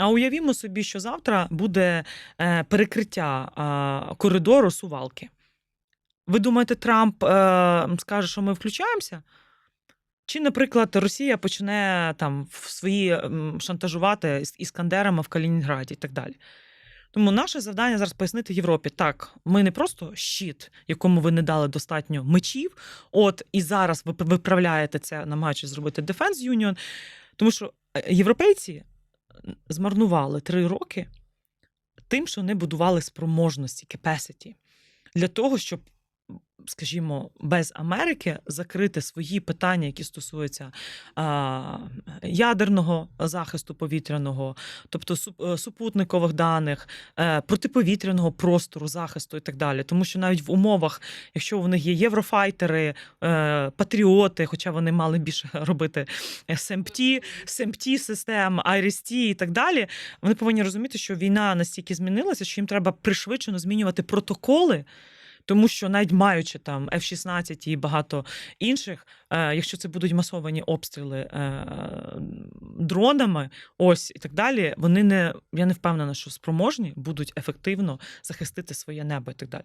А уявімо собі, що завтра буде е, перекриття коридору сувалки. Ви думаєте, Трамп е, скаже, що ми включаємося? Чи, наприклад, Росія почне там в свої шантажувати іскандерами в Калінінграді і так далі. Тому наше завдання зараз пояснити Європі: так, ми не просто щит, якому ви не дали достатньо мечів. От і зараз ви виправляєте це, намагаючись зробити Defense Union. Тому що е, європейці змарнували три роки тим, що вони будували спроможності, capacity, для того, щоб, скажімо, без Америки закрити свої питання, які стосуються а, ядерного захисту повітряного, тобто е, супутникових даних, е, протиповітряного простору захисту і так далі. Тому що навіть в умовах, якщо у них є єврофайтери, е, патріоти, хоча вони мали більше робити СМПТ, СМПТ систем, IRST і так далі, вони повинні розуміти, що війна настільки змінилася, що їм треба пришвидшено змінювати протоколи. Тому що навіть маючи там F-16 і багато інших, е, якщо це будуть масовані обстріли е, дронами, ось і так далі, вони не я не впевнена, що спроможні будуть ефективно захистити своє небо і так далі.